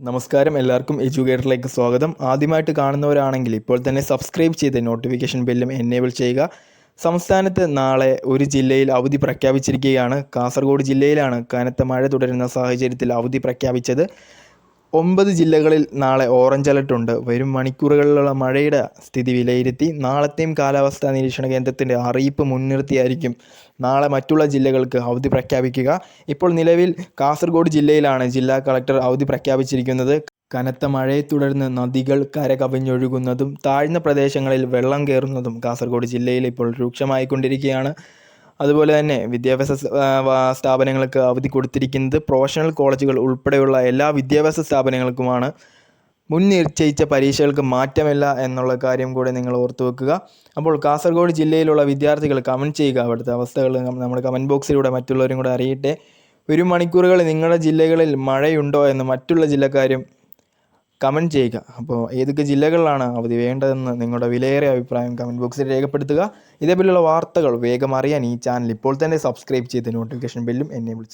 നമസ്കാരം. എല്ലാവർക്കും എഡ്യൂക്കേറ്ററിലേക്ക് സ്വാഗതം. ആദ്യമായിട്ട് കാണുന്നവരാണെങ്കിൽ ഇപ്പോൾ തന്നെ സബ്സ്ക്രൈബ് ചെയ്ത് നോട്ടിഫിക്കേഷൻ ബെല്ലും എനേബിൾ ചെയ്യുക. സംസ്ഥാനത്ത് നാളെ ഒരു ജില്ലയിൽ അവധി പ്രഖ്യാപിച്ചിരിക്കുകയാണ്. കാസർഗോഡ് ജില്ലയിലാണ് കനത്ത മഴ തുടരുന്ന സാഹചര്യത്തിൽ അവധി പ്രഖ്യാപിച്ചത്. ഒമ്പത് ജില്ലകളിൽ നാളെ ഓറഞ്ച് അലർട്ട് ഉണ്ട്. വരും മണിക്കൂറുകളിലുള്ള മഴയുടെ സ്ഥിതി വിലയിരുത്തി നാളത്തെയും കാലാവസ്ഥാ നിരീക്ഷണ കേന്ദ്രത്തിന്റെ അറിയിപ്പ് മുൻനിർത്തിയായിരിക്കും. നാളെ മറ്റുള്ള ജില്ലകൾക്ക് അവധി പ്രഖ്യാപിക്കുക. ഇപ്പോൾ നിലവിൽ കാസർഗോഡ് ജില്ലയിലാണ് ജില്ലാ കളക്ടർ അവധി പ്രഖ്യാപിച്ചിരിക്കുന്നത്. കനത്ത മഴയെ തുടർന്ന് നദികൾ കരകവിഞ്ഞൊഴുകുന്നതും താഴ്ന്ന പ്രദേശങ്ങളിൽ വെള്ളം കയറുന്നതും കാസർഗോഡ് ജില്ലയിൽ ഇപ്പോൾ രൂക്ഷമായിക്കൊണ്ടിരിക്കുകയാണ്. അതുപോലെ തന്നെ വിദ്യാഭ്യാസ സ്ഥാപനങ്ങൾക്ക് അവധി കൊടുത്തിരിക്കുന്നത് പ്രൊഫഷണൽ കോളേജുകൾ ഉൾപ്പെടെയുള്ള എല്ലാ വിദ്യാഭ്യാസ സ്ഥാപനങ്ങൾക്കുമാണ്. മുൻ നിശ്ചയിച്ച പരീക്ഷകൾക്ക് മാറ്റമില്ല എന്നുള്ള കാര്യം കൂടെ നിങ്ങൾ ഓർത്തു വെക്കുക. അപ്പോൾ കാസർഗോഡ് ജില്ലയിലുള്ള വിദ്യാർത്ഥികൾ കമന്റ് ചെയ്യുക. അവിടുത്തെ അവസ്ഥകൾ നമ്മൾ കമന്റ് ബോക്സിലൂടെ മറ്റുള്ളവരും കൂടെ അറിയട്ടെ. ഒരു മണിക്കൂറുകൾ നിങ്ങളുടെ ജില്ലകളിൽ മഴയുണ്ടോ എന്ന് മറ്റുള്ള ജില്ലക്കാരും കമന്റ് ചെയ്യുക. അപ്പോൾ ഏതൊക്കെ ജില്ലകളിലാണ് അവധി വേണ്ടതെന്ന് നിങ്ങളുടെ വിലയേറിയ അഭിപ്രായം കമന്റ് ബോക്സിൽ രേഖപ്പെടുത്തുക. ഇതേപോലെയുള്ള വാർത്തകൾ വേഗം അറിയാൻ ഈ ചാനൽ ഇപ്പോൾ തന്നെ സബ്സ്ക്രൈബ് ചെയ്ത് നോട്ടിഫിക്കേഷൻ ബെല്ലും എന്നെ വിളിച്ച്